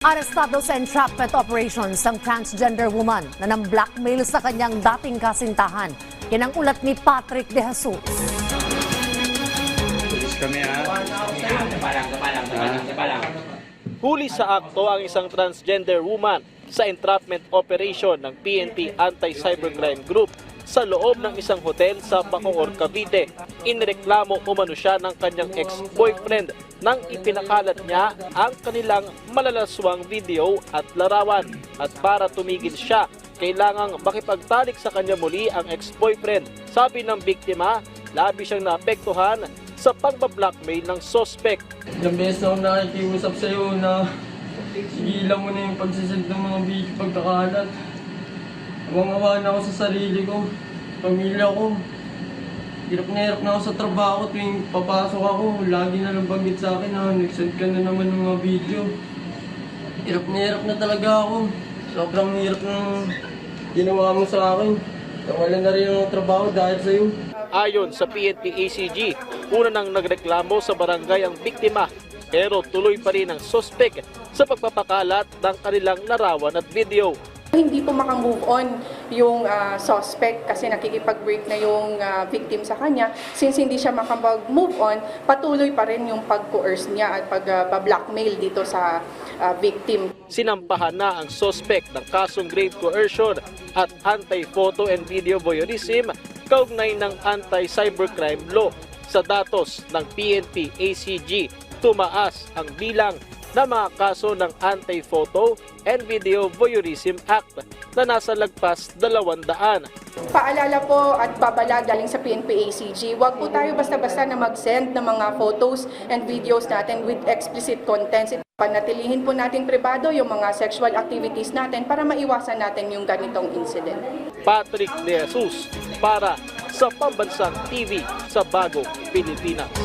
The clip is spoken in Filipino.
Arestado sa entrapment operations ang transgender woman na nang blackmail sa kanyang dating kasintahan. Yan ang ulat ni Patrick De Jesus. Kami ha. Huli sa akto ang isang transgender woman sa entrapment operation ng PNP Anti-Cybercrime Group sa loob ng isang hotel sa Bacoor, Cavite. Inireklamo umano siya ng kanyang ex-boyfriend nang ipinakalat niya ang kanilang malalaswang video at larawan. At para tumigil siya, kailangang makipagtalik sa kanya muli ang ex-boyfriend. Sabi ng biktima, labi siyang naapektuhan sa pagbablockmail ng suspect. Ilang beses ako nakikiusap sa'yo na sigilan mo na yung pagsisend ng mga video pagkakalat. Awang-awa ako sa sarili ko, pamilya ko. Hirap na hirap na ako sa trabaho tuwing papasok ako. Lagi na lang banggit sa akin na nagsend ka na naman ng mga video. Hirap na hirap na talaga ako. Sobrang hirap ng ginawa mo sa akin. Nawala na rin ang trabaho dahil sa'yo. Ayon sa PNP ACG, una nang nagreklamo sa barangay ang biktima pero tuloy pa rin ang suspect sa pagpapakalat ng kanilang larawan at video. Hindi po makamove on yung ah, suspect kasi nakikipag-break na yung ah, victim sa kanya. Since hindi siya makapag-move on, patuloy pa rin yung pag-coerce niya at pag-blackmail dito sa ah, victim. Sinampahan na ang suspect ng kasong grave coercion at anti-photo and video voyeurism kaugnay ng anti-cybercrime law. Sa datos ng PNP ACG, tumaas ang bilang ng mga kaso ng Anti-Photo and Video Voyeurism Act na nasa lagpas 200. Paalala po at babala galing sa PNP ACG, huwag po tayo basta-basta na mag-send ng mga photos and videos natin with explicit contents. Panatilihin po natin privado yung mga sexual activities natin para maiwasan natin yung ganitong incident. Patrick De Jesus para sa Pambansang TV sa Bagong Pilipinas.